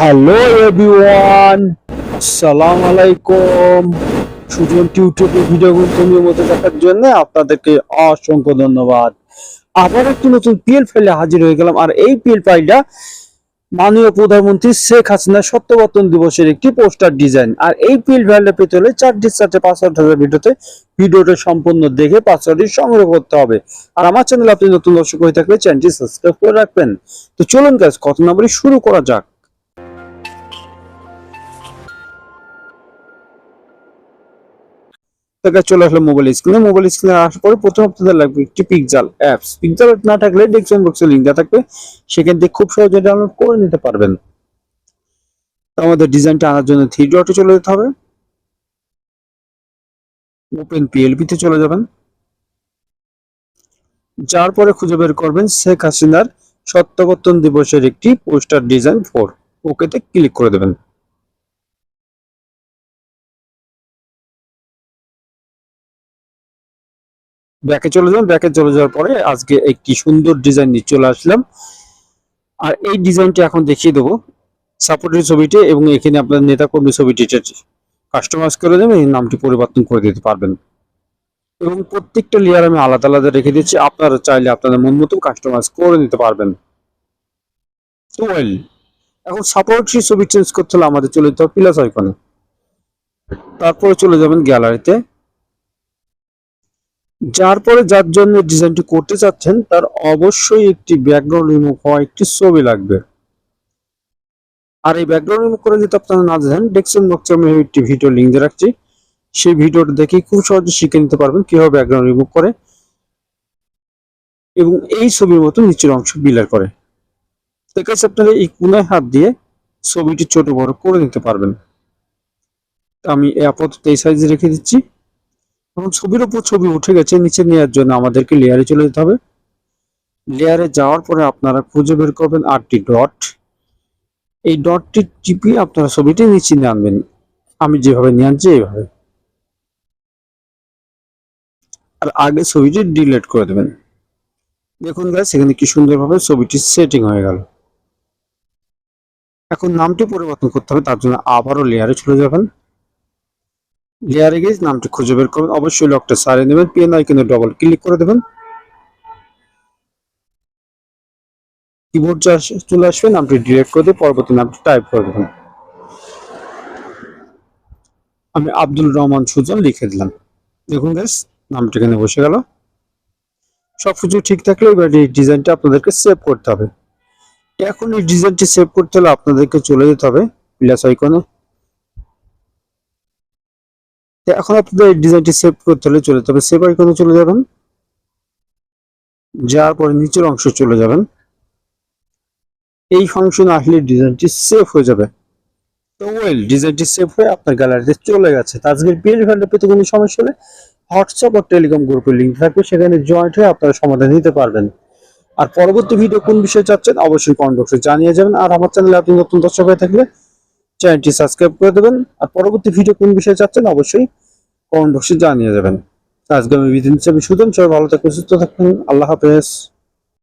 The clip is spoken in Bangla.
হ্যালো এভরিওয়ান আসসালামু আলাইকুম সুজন টিউটোরিয়াল ভিডিওগুলো নিয়মিত দেখার জন্য আপনাদেরকে অসংখ্য ধন্যবাদ। আবার একটি নতুন পিএল ফাইলে হাজির হয়ে গেলাম। আর এই পিএল ফাইলটা মাননীয় প্রধানমন্ত্রী শেখ হাসিনা সত্যবর্তন দিবসের একটি পোস্টার ডিজাইন আর এই পিএল ফাইলটা পেতে হলে চারটি চারটে পাসওয়ার্ড হাজার ভিডিওতে ভিডিওটা সম্পূর্ণ দেখে পাসওয়ার্ডটি সংগ্রহ করতে হবে। আর আমার চ্যানেল আপনি নতুন দর্শক হয়ে থাকলে চ্যানেলটি সাবস্ক্রাইব করে রাখবেন। তো চলুন গাছ কত নম্বরে শুরু করা যাক। থেকে চলে আসলে মোবাইল স্ক্রিনে মোবাইল স্ক্রিনে আসার পরে প্রথম আপনাদের লাগবে একটি পিকজাল অ্যাপস পিকজাল না থাকলে ডেসক্রিপশন বক্সে লিঙ্ক দেওয়া থাকবে। সেখান থেকে খুব সহজে ডাউনলোড করে নিতে পারবেন। আমাদের ডিজাইনটা আনার জন্য থ্রি ডটে চলে যেতে হবে। ওপেন পিএলপি তে চলে যাবেন। যার পরে খুঁজে বের করবেন শেখ হাসিনার সত্যবর্তন দিবসের একটি পোস্টার ডিজাইন ফোর ওকেতে ক্লিক করে দেবেন। ব্যাকে চলে যাবেন ব্যাকে চলে যাওয়ার পরে আজকে একটি সুন্দর ডিজাইন নিয়ে চলে আসলাম। আর এই ডিজাইনটি এখন দেখিয়ে দেবো। সাপোর্টের ছবিটি এবং এখানে আপনার নেতা কর্মী ছবিটি কাস্টমাইজ করে দেবেন এই নামটি পরিবর্তন করে দিতে পারবেন। এবং প্রত্যেকটা লেয়ার আমি আলাদা আলাদা রেখে দিচ্ছি। আপনারা চাইলে আপনাদের মন মতো কাস্টমাইজ করে নিতে পারবেন। এখন সাপোর্টের ছবি চেঞ্জ করতে হলে আমাদের চলে যেতে হবে প্লাস আইকনে তারপরে চলে যাবেন গ্যালারিতে যার পরে যার জন্য ডিজাইনটি করতে চাচ্ছেন, তার অবশ্যই একটি ব্যাকগ্রাউন্ড রিমুভ হওয়া একটি ছবি লাগবে। আর এই ব্যাকগ্রাউন্ড রিমুভ করে যদি আপনারা না জানেন ডেক্সন বক্সে আমি একটি ভিডিও লিঙ্ক দিয়ে রাখছি। সেই ভিডিওটা দেখে খুব সহজে শিখে নিতে পারবেন কীভাবে ব্যাকগ্রাউন্ড রিমুভ করে এবং এই ছবির মতো নিচের অংশ বিলার করে। ঠিক আপনারা এই কোনায় হাত দিয়ে ছবিটি ছোট বড় করে নিতে পারবেন। আমি আপাতত এই সাইজে রেখে দিচ্ছি। এখন ছবির উপর ছবি উঠে গেছে, নিচে নেওয়ার জন্য আমাদেরকে লেয়ারে চলে যেতে হবে। লেয়ারে যাওয়ার পরে আপনারা খুঁজে বের করবেন আটটি ডট এই ডটটি টিপি আপনারা ছবিটি নিচে নিয়ে আনবেন। আমি যেভাবে নিয়ে আনছি, এইভাবে। আর আগে ছবিটি ডিলেট করে দেবেন। দেখুন গাছ এখানে কি সুন্দরভাবে ছবিটি সেটিং হয়ে গেল। এখন নামটি পরিবর্তন করতে হবে, তার জন্য আবারও লেয়ারে চলে যাবেন। লেয়ারে গিয়ে নামটি খুঁজে বের করবেন অবশ্যই লকটা সারিয়ে নেবেন। পেন আইকনে ডবল ক্লিক করে দেবেন। কিবোর্ড চলে আসবে। নামটি ডিলিট করে দিয়ে পরবর্তী নামটি টাইপ করে দেবেন। আমি আব্দুল রহমান সুজন লিখে দিলাম। দেখুন গ্যাস নামটি এখানে বসে গেল। সব কিছু ঠিক থাকলে এবার এই ডিজাইনটা আপনাদেরকে সেভ করতে হবে। এখন এই ডিজাইনটি সেভ করতে হলে আপনাদেরকে চলে যেতে হবে। প্লাস আইকনে এখন আপনাদের ডিজাইনটি সেভ করতে হলে চলে যেতে হবে সেভ আইকনে চলে যাবেন। যাওয়ার পরে নিচের অংশ চলে যাবেন। এই ফাংশন আসলে ডিজাইনটি সেভ হয়ে যাবে। তো ওয়েল ডিজাইনটি সেভ হয়ে আপনার গ্যালারিতে চলে গেছে। তো আজকের পিএল ভ্যালু পেতে কোনো সমস্যা হলে হোয়াটসঅ্যাপ ও টেলিকম গ্রুপের লিঙ্ক থাকবে, সেখানে জয়েন্ট হয়ে আপনারা সমাধান নিতে পারবেন। আর পরবর্তী ভিডিও কোন বিষয়ে চাচ্ছেন অবশ্যই কমেন্ট বক্সে জানিয়ে যাবেন। আর আমার চ্যানেলে আপনি নতুন দর্শক হয়ে থাকলে চ্যানেলটি সাবস্ক্রাইব করে দেবেন। আর পরবর্তী ভিডিও কোন বিষয়ে চাচ্ছেন অবশ্যই কমেন্ট বক্সে জানিয়ে যাবেন আজকে আমি বিদিন হিসেবে সুদন সবাই ভালো থাকবেন সুস্থ থাকবেন আল্লাহ হাফেজ।